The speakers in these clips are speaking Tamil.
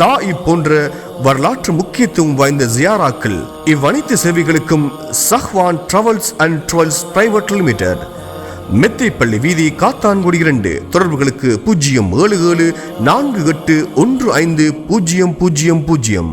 தாயிப் போன்ற வரலாற்று முக்கியத்துவம் வாய்ந்த ஜியாராக்கள் இவ்வனைத்து சேவைகளுக்கும் Sahwan travels and tours private limited Methaippalli வீதி காத்தான்குடி இரண்டு தொடர்புகளுக்கு பூஜ்ஜியம் ஏழு ஏழு நான்கு எட்டு ஒன்று ஐந்து பூஜ்ஜியம் பூஜ்ஜியம் பூஜ்ஜியம்.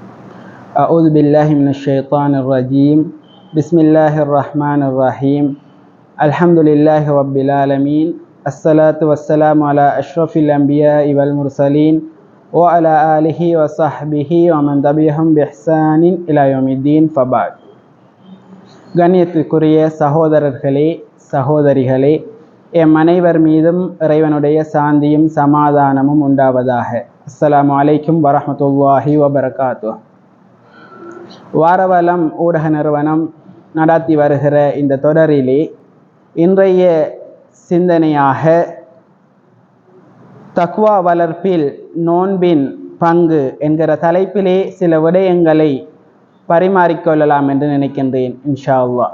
أعوذ بالله من الشيطان الرجيم بسم الله الرحمن الرحيم الحمد لله رب العالمين الصلاة والسلام على أشرف الأنبياء والمرسلين وعلى آله وصحبه ومن تبعهم بإحسان إلى يوم الدين فبعد கண்ணியத்துக்குரிய சகோதரர்களே சகோதரிகளே எம் அனைவர் மீதும் இறைவனுடைய சாந்தியும் சமாதானமும் உண்டாவதாக அஸ்ஸலாமு அலைக்கும் வரஹ்மத்துல்லாஹி வபரகாத்துஹ் வாரவலம் ஊடக நிறுவனம் நடாத்தி வருகிற இந்த தொடரிலே இன்றைய சிந்தனையாக தக்வா வளர்ப்பில் நோன்பின் பங்கு என்கிற தலைப்பிலே சில விடயங்களை பரிமாறிக்கொள்ளலாம் என்று நினைக்கின்றேன் இன்ஷா அல்லா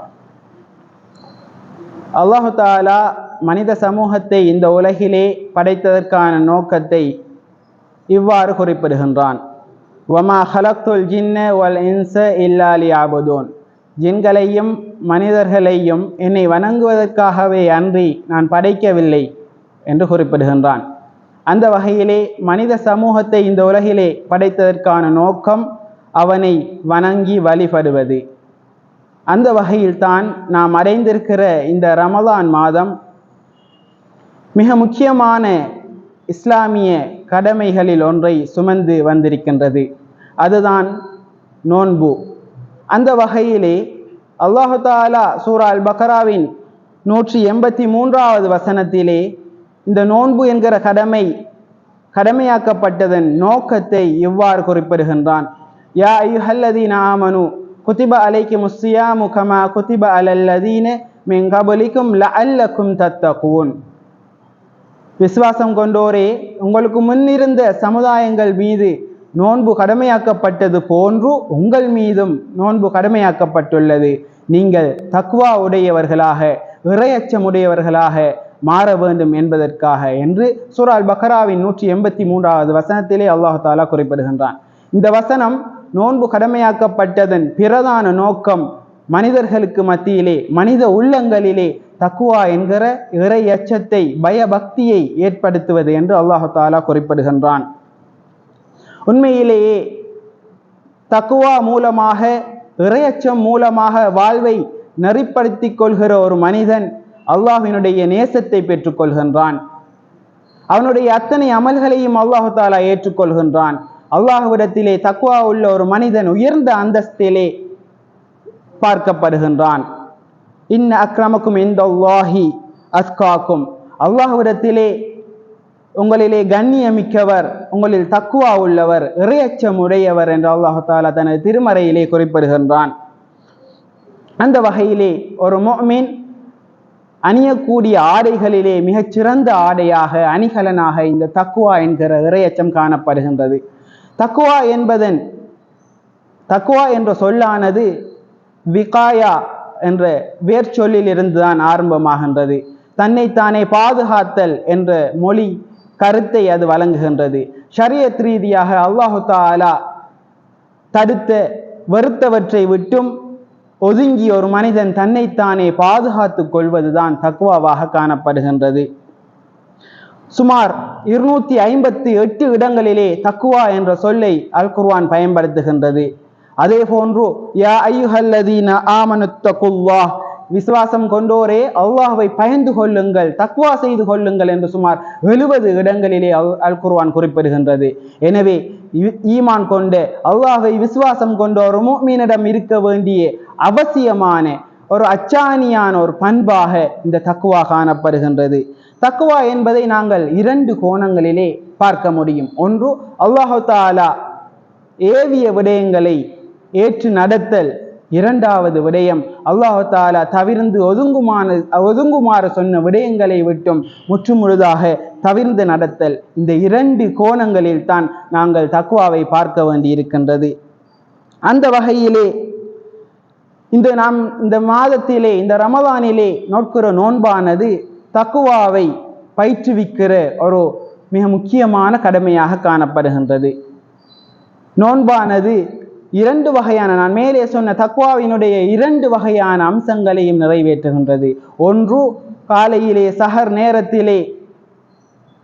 அல்லாஹு தாலா மனித சமூகத்தை இந்த உலகிலே படைத்ததற்கான நோக்கத்தை இவ்வாறு குறிப்பிடுகின்றான். வமா ஹலக்துல் ஜின்ன வல் இன்ச இல்லாலி ஆபுதோன் ஜின்களையும் மனிதர்களையும் என்னை வணங்குவதற்காகவே அன்றி நான் படைக்கவில்லை என்று குறிப்பிடுகின்றான். அந்த வகையிலே மனித சமூகத்தை இந்த உலகிலே படைத்ததற்கான நோக்கம் அவனை வணங்கி வழிபடுவது. அந்த வகையில்தான் நாம் அடைந்திருக்கிற இந்த ரமலான் மாதம் மிக முக்கியமான இஸ்லாமிய கடமைகளில் ஒன்றை சுமந்து வந்திருக்கின்றது. அதுதான் நோன்பு. அந்த வகையிலே அல்லாஹு தாலா சூரா அல் பக்ராவின் நூற்றி எண்பத்தி மூன்றாவது வசனத்திலே இந்த நோன்பு என்கிற கடமை கடமையாக்கப்பட்டதன் நோக்கத்தை இவ்வாறு குறிப்பிடுகின்றான். யா ஐயுஹல்லதீன நாமனு குதிப அலைக்கு முஸ்ஸியாமு கமா குதிப அலல்லதீன மின் கபலிக்கும் அல்லக்கும் தத்தகுன். விசுவாசம் கொண்டோரே உங்களுக்கு முன்னிருந்த சமுதாயங்கள் மீது நோன்பு கடமையாக்கப்பட்டது போன்று உங்கள் மீதும் நோன்பு கடமையாக்கப்பட்டுள்ளது. நீங்கள் தக்வா உடையவர்களாக இறையச்சம் உடையவர்களாக மாற வேண்டும் என்பதற்காக என்று சூரால் பக்ராவின் நூற்றி எண்பத்தி மூன்றாவது வசனத்திலே அல்லாஹு தாலா குறிப்பிடுகின்றான். இந்த வசனம் நோன்பு கடமையாக்கப்பட்டதன் பிரதான நோக்கம் மனிதர்களுக்கு மத்தியிலே மனித உள்ளங்களிலே தக்குவா என்கிற இறை அச்சத்தை பயபக்தியை ஏற்படுத்துவது என்று அல்லாஹு தாலா குறிப்பிடுகின்றான். உண்மையிலேயே தக்குவா மூலமாக இறையச்சம் மூலமாக வாழ்வை நெறிப்படுத்திக் கொள்கிற ஒரு மனிதன் அல்லாஹினுடைய நேசத்தை பெற்றுக்கொள்கின்றான். அவனுடைய அத்தனை அமல்களையும் அல்லாஹு தாலா ஏற்றுக்கொள்கின்றான். அல்லாஹுவிடத்திலே தக்குவா உள்ள ஒரு மனிதன் உயர்ந்த அந்தஸ்திலே பார்க்கப்படுகின்றான். இன்ன அக்ரமக்கும் இந்த அல்லாஹி அஸ்காக்கும். அல்லாஹுவிடத்திலே உங்களிலே கண்ணியமிக்கவர் உங்களில் தக்குவா உள்ளவர் இறையச்சம் உடையவர் என்று அல்லாஹு தாலா தனது திருமறையிலே குறிப்பிடுகின்றான். அந்த வகையிலே ஒரு மோமீன் அணியக்கூடிய ஆடைகளிலே மிகச்சிறந்த ஆடையாக அணிகலனாக இந்த தக்குவா என்கிற இறையச்சம் காணப்படுகின்றது. தக்குவா என்பதன் தக்குவா என்ற சொல்லானது விகாயா என்ற வேற சொல்லிலிருந்து தான் ஆரம்பமாகின்றது. தன்னைத்தானே பாதுகாத்தல் என்ற மொழி கருத்தை அது வழங்குகின்றது. ஷரியத் ரீதியாக அல்லாஹு தாலா தடுத்த வெறுத்தவற்றை விட்டும் ஒதுங்கி ஒரு மனிதன் தன்னைத்தானே பாதுகாத்து கொள்வதுதான் தக்குவாவாக காணப்படுகின்றது. சுமார் இருநூத்தி ஐம்பத்தி எட்டு இடங்களிலே தக்குவா என்ற சொல்லை அல் குர்வான் பயன்படுத்துகின்றது. அதே போன்று யா ஐயுஹல்லதீன ஆமனுத்தகுல்லாஹ் விசுவாசம் கொண்டோரே அவ்வாவை பயந்து கொள்ளுங்கள் தக்வா செய்து கொள்ளுங்கள் என்று சுமார் எழுபது இடங்களிலே அல் அல் குறிப்பிடுகின்றது. எனவே இ- ஈமான் கொண்டு அவ்வாவை விசுவாசம் கொண்ட மீனிடம் இருக்க வேண்டிய அவசியமான ஒரு அச்சாணியான ஒரு பண்பாக இந்த தக்குவா காணப்படுகின்றது. தக்குவா என்பதை நாங்கள் இரண்டு கோணங்களிலே பார்க்க முடியும். ஒன்று அல்லாஹு தாலா ஏவிய விடயங்களை ஏற்று நடத்தல் இரண்டாவது விடயம். அல்லாஹு தாலா தவிர்ந்து ஒதுங்குமான ஒதுங்குமாறு சொன்ன விடயங்களை விட்டும் முற்றுமுழுதாக தவிர்ந்து நடத்தல். இந்த இரண்டு கோணங்களில் தான் நாங்கள் தக்குவாவை பார்க்க வேண்டியிருக்கின்றது. அந்த வகையிலே இந்த நாம் இந்த மாதத்திலே இந்த ரமதானிலே நோக்கிற நோன்பானது தக்குவாவை பயிற்றுவிக்கிற ஒரு மிக முக்கியமான கடமையாக காணப்படுகின்றது. நோன்பானது இரண்டு வகையான நான் மேலே சொன்ன தக்குவாவினுடைய இரண்டு வகையான அம்சங்களையும் நிறைவேற்றுகின்றது. ஒன்று காலையிலே சஹர் நேரத்திலே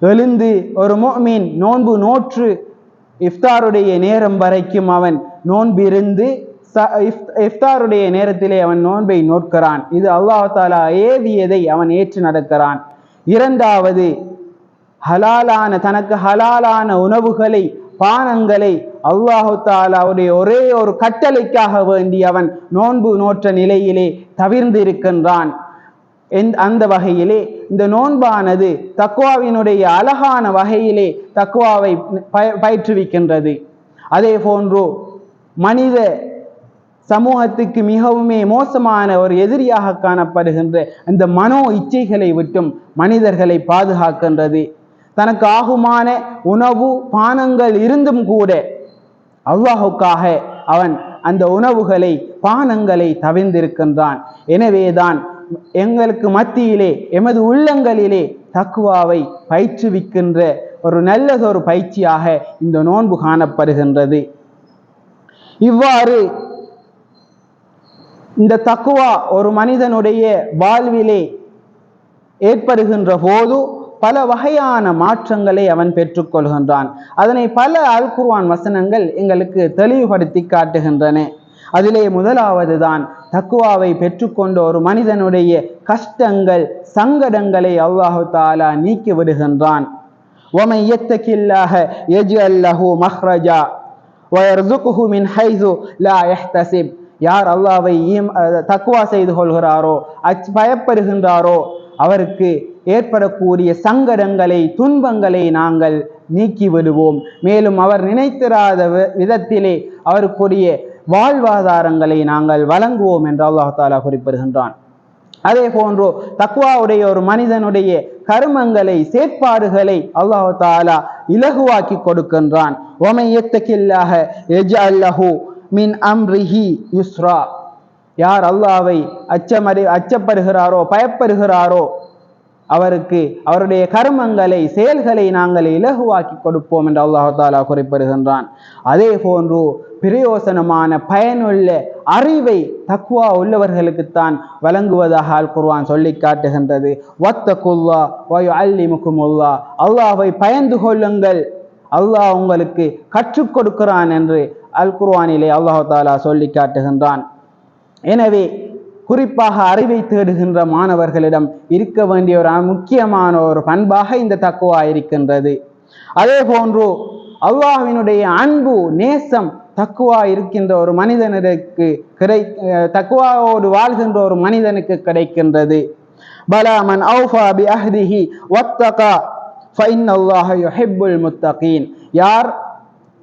எழுந்து ஒரு மீன் நோன்பு நோற்று இஃப்தாருடைய நேரம் வரைக்கும் அவன் நோன்பிருந்து ச- இஃப்- இஃப்தாருடைய நேரத்திலே அவன் நோன்பை நோட்கிறான் இது அல்லாஹ் தாலா ஏவியதை அவன் ஏற்று நடக்கிறான். இரண்டாவது ஹலாலான தனக்கு ஹலாலான உணவுகளை பானங்களை அல்லாஹு தாலாவுடைய ஒரே ஒரு கட்டளைக்காக வேண்டி அவன் நோன்பு நோற்ற நிலையிலே தவிர்ந்து இருக்கின்றான். அந்த வகையிலே இந்த நோன்பானது தக்குவாவினுடைய அழகான வகையிலே தக்குவாவை பய- பயிற்றுவிக்கின்றது. அதே போன்று மனித சமூகத்துக்கு மிகவுமே மோசமான ஒரு எதிரியாக காணப்படுகின்ற இந்த மனோ இச்சைகளை விட்டும் மனிதர்களை பாதுகாக்கின்றது. தனக்கு ஆகுமான உணவு பானங்கள் இருந்தும் கூட அல்லாஹுக்காக அவன் அந்த உணவுகளை பானங்களை தவிர்ந்திருக்கின்றான். எனவேதான் எங்களுக்கு மத்தியிலே எமது உள்ளங்களிலே தக்குவாவை பயிற்றுவிக்கின்ற ஒரு நல்லதொரு பயிற்சியாக இந்த நோன்பு காணப்படுகின்றது. இவ்வாறு இந்த தக்குவா ஒரு மனிதனுடைய வாழ்விலே ஏற்படுகின்ற போது பல வகையான மாற்றங்களை அவன் பெற்றுக்கொள்கின்றான் அதனை பல அல் குர்வான் வசனங்கள் எங்களுக்கு தெளிவுபடுத்தி காட்டுகின்றன. அதிலே முதலாவது தான் தக்குவாவை பெற்றுக்கொண்ட ஒரு மனிதனுடைய கஷ்டங்கள் சங்கடங்களை அல்லாஹு தாலா நீக்கி விடுகின்றான் ஒமை எத்தக்கில்லாக எஜ் அல்லஹு மஹ்ரஜா வயர்துகுஹு மின் ஹைசு லா எஹ்தசிப் யார் அல்லாவை ஈம் தக்குவா செய்து கொள்கிறாரோ அச் பயப்படுகின்றாரோ அவருக்கு ஏற்படக்கூடிய சங்கடங்களை துன்பங்களை நாங்கள் நீக்கி விடுவோம். மேலும் அவர் நினைத்திராத வி- விதத்திலே அவருக்குரிய வாழ்வாதாரங்களை நாங்கள் வழங்குவோம் என்று அல்லாஹாலா குறிப்பிடுகின்றான். அதே போன்றோ தக்வாவுடைய ஒரு மனிதனுடைய கருமங்களை செயற்பாடுகளை அல்லாஹ் தாலா இலகுவாக்கி கொடுக்கின்றான். ஒமை எத்தக்கில்லாக எஜல்லஹு மின் அம்ரிஹி யுஸ்ரா. யார் அல்லாவை அச்சமறி அச்சப்படுகிறாரோ பயப்படுகிறாரோ அவருக்கு அவருடைய கர்மங்களை செயல்களை நாங்கள் இலகுவாக்கி கொடுப்போம் என்று அல்லாஹாலா குறிப்பிடுகின்றான். அதே போன்று பிரயோசனமான பயனுள்ள அறிவை தக்குவா உள்ளவர்களுக்குத்தான் வழங்குவதாக அல் குர்வான் சொல்லி காட்டுகின்றது. வத்தகுல்லா வயு அல்லிமுக்குமுல்லா அல்லாஹ்வை பயந்து கொள்ளுங்கள். அல்லாஹ் உங்களுக்கு கற்றுக் கொடுக்கிறான் என்று அல் குர்வானிலே அல்லாஹாலா சொல்லி காட்டுகின்றான். எனவே குறிப்பாக அறிவை தேடுகின்ற மாணவர்களிடம் இருக்க வேண்டிய ஒரு முக்கியமான ஒரு பண்பாக இந்த தக்குவா இருக்கின்றது. அதே போன்று அல்லாஹினுடைய அன்பு நேசம் தக்குவா இருக்கின்ற ஒரு மனிதனுக்கு கிடை தக்குவாவோடு வாழ்கின்ற ஒரு மனிதனுக்கு கிடைக்கின்றது. பலாமன் அவுஃபா பி அஹ்திஹி வத்தகா ஃபைன்னல்லாஹ யுஹிப்புல் முத்தகீன். யார்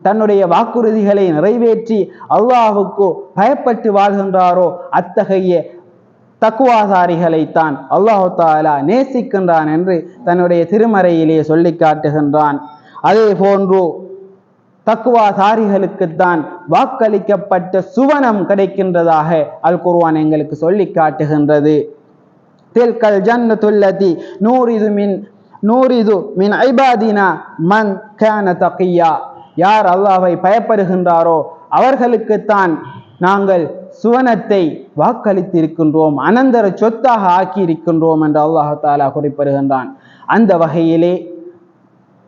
தன்னுடைய வாக்குறுதிகளை நிறைவேற்றி அல்லாஹுக்கு பயப்பட்டு வாழ்கின்றாரோ அத்தகைய தக்குவாதாரிகளைத்தான் அல்லாஹு தாலா நேசிக்கின்றான் என்று தன்னுடைய திருமறையிலே சொல்லி காட்டுகின்றான். அதே போன்று தக்குவாதாரிகளுக்குத்தான் வாக்களிக்கப்பட்ட சுவனம் கிடைக்கின்றதாக அல் குர்வான் எங்களுக்கு சொல்லி காட்டுகின்றது. தில்கல் ஜன்னத்துல்லதி நூரிது மின் நூரிது மின் ஐபாதினா மன் கேன தக்கியா யார் அல்லாவை பயப்படுகின்றாரோ அவர்களுக்குத்தான் நாங்கள் சுவனத்தை வாக்களித்திருக்கின்றோம் அனந்தர சொத்தாக ஆக்கியிருக்கின்றோம் என்று அல்லாஹ் தாலா குறிப்பிடுகின்றான். அந்த வகையிலே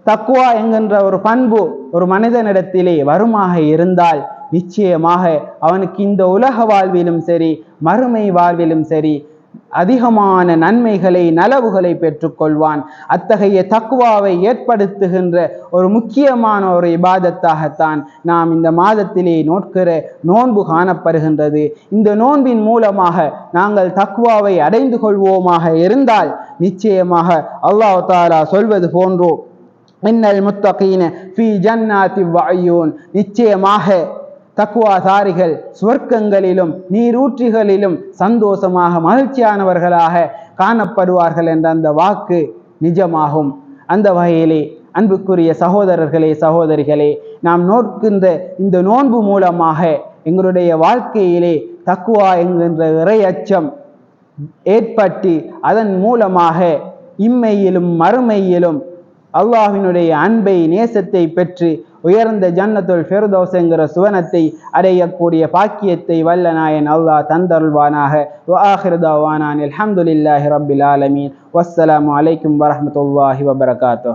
தக்குவா என்கின்ற ஒரு பண்பு ஒரு மனிதனிடத்திலே வருமாக இருந்தால் நிச்சயமாக அவனுக்கு இந்த உலக வாழ்விலும் சரி மறுமை வாழ்விலும் சரி அதிகமான நன்மைகளை நலவுகளை பெற்றுக்கொள்வான். அத்தகைய தக்குவாவை ஏற்படுத்துகின்ற ஒரு முக்கியமான ஒரு இபாதத்தாகத்தான் நாம் இந்த மாதத்திலே நோட்கிற நோன்பு காணப்படுகின்றது. இந்த நோன்பின் மூலமாக நாங்கள் தக்குவாவை அடைந்து கொள்வோமாக இருந்தால் நிச்சயமாக அல்லாஹ் தாலா சொல்வது போன்றோ இன்னல் முத்தகீன ஃபி ஜன்னாதி வாயூன் நிச்சயமாக தக்குவாதாரிகள் சுவர்க்கங்களிலும் நீரூற்றிகளிலும் சந்தோஷமாக மகிழ்ச்சியானவர்களாக காணப்படுவார்கள் என்ற அந்த வாக்கு நிஜமாகும். அந்த வகையிலே அன்புக்குரிய சகோதரர்களே சகோதரிகளே நாம் நோக்கின்ற இந்த நோன்பு மூலமாக எங்களுடைய வாழ்க்கையிலே தக்குவா என்கின்ற இறை அச்சம் ஏற்பட்டு அதன் மூலமாக இம்மையிலும் மறுமையிலும் அல்லாஹினுடைய அன்பை நேசத்தை பெற்று உயர்ந்த ஜன்னத்துல் ஃபெர்தௌஸ் என்கிற சுவனத்தை அடையக்கூடிய பாக்கியத்தை வல்ல நாயன் அல்லாஹ் தந்தருள்வானாக. வஆஹிரு அலமதுல்லாஹி ரபில் ஆலமீன். வஸ்ஸலாம் அலைக்கும் வரமத்துல்லாஹி வபரகாத்தோ